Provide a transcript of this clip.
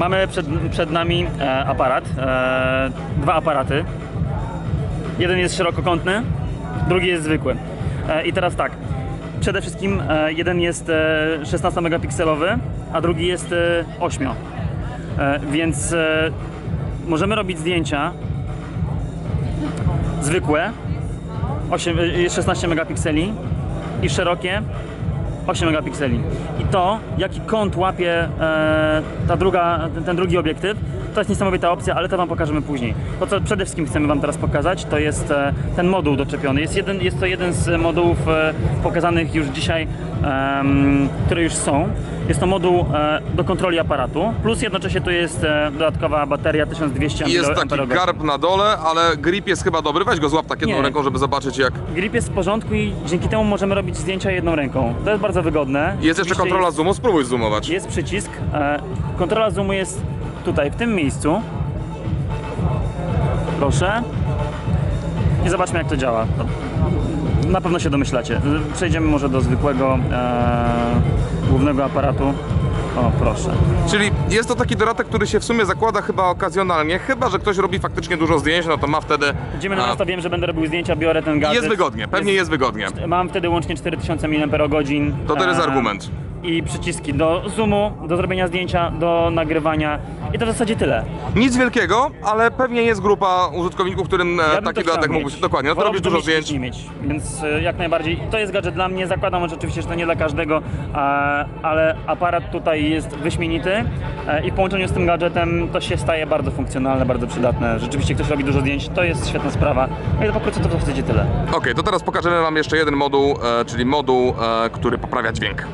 Mamy przed, przed nami e, aparat, e, dwa aparaty. Jeden jest szerokokątny, drugi jest zwykły. E, I teraz tak, przede wszystkim e, jeden jest e, 16 megapikselowy, a drugi jest e, 8. E, więc e, możemy robić zdjęcia zwykłe, 8, e, 16 megapikseli i szerokie 8 megapikseli. I to, jaki kąt łapie e, ta druga, ten, ten drugi obiektyw, to jest niesamowita opcja, ale to Wam pokażemy później. To, co przede wszystkim chcemy Wam teraz pokazać, to jest e, ten moduł doczepiony. Jest, jeden, jest to jeden z modułów e, pokazanych już dzisiaj, które już są. Jest to moduł e, do kontroli aparatu, plus jednocześnie tu jest e, dodatkowa bateria 1200 I jest taki mAh. garb na dole, ale grip jest chyba dobry. Weź go złap tak jedną Nie. ręką, żeby zobaczyć jak... Grip jest w porządku i dzięki temu możemy robić zdjęcia jedną ręką. To jest bardzo wygodne. Jest jeszcze kontrola jest- zoomu, spróbuj zoomować. Jest przycisk. E, kontrola zoomu jest tutaj, w tym miejscu. Proszę. I zobaczmy jak to działa. Na pewno się domyślacie. Przejdziemy może do zwykłego e, głównego aparatu. O, proszę. Czyli jest to taki dodatek, który się w sumie zakłada chyba okazjonalnie, chyba że ktoś robi faktycznie dużo zdjęć, no to ma wtedy... Idziemy na a, wiem, że będę robił zdjęcia, biorę ten gadżet. Jest wygodnie, pewnie jest wygodnie. Mam wtedy łącznie 4000 mAh. To teraz e, argument. I przyciski do zoomu, do zrobienia zdjęcia, do nagrywania. I to w zasadzie tyle. Nic wielkiego, ale pewnie jest grupa użytkowników, którym e, Ja taki dodatek mógłby się... Dokładnie, no to robisz dużo zdjęć. nie mieć, więc e, jak najbardziej. To jest gadżet dla mnie, zakładam że oczywiście, że to nie dla każdego, ale aparat tutaj jest wyśmienity e, i w połączeniu z tym gadżetem to się staje bardzo funkcjonalne, bardzo przydatne. Rzeczywiście ktoś robi dużo zdjęć, to jest świetna sprawa. No i to pokrótce to w zasadzie tyle. Okej, to teraz pokażemy Wam jeszcze jeden moduł, czyli moduł, który poprawia dźwięk.